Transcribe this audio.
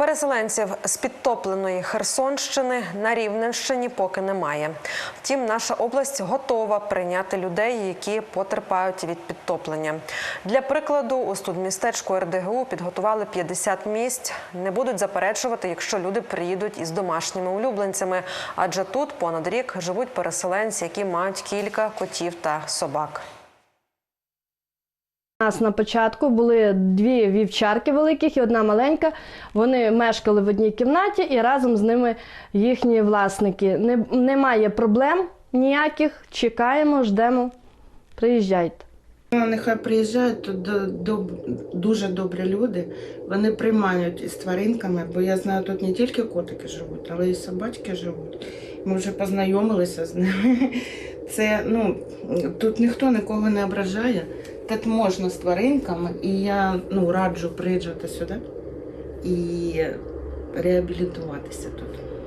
Переселенців з підтопленої Херсонщини на Рівненщині поки немає. Втім, наша область готова прийняти людей, які потерпають від підтоплення. Для прикладу, у студмістечку РДГУ підготували 50 місць. Не будуть заперечувати, якщо люди приїдуть із домашніми улюбленцями, адже тут понад рік живуть переселенці, які мають кілька котів та собак. У нас на початку були дві вівчарки великих і одна маленька. Вони мешкали в одній кімнаті і разом з ними їхні власники. Не, немає проблем ніяких. Чекаємо, ждемо. Приїжджайте. Ну, Нехай приїжджають тут до, до, дуже добрі люди. Вони приймають із тваринками, бо я знаю, тут не тільки котики живуть, але й собачки живуть. Ми вже познайомилися з ними. Це ну тут ніхто нікого не ображає. Тут можна з тваринками, і я ну раджу приїжджати сюди і реабілітуватися тут.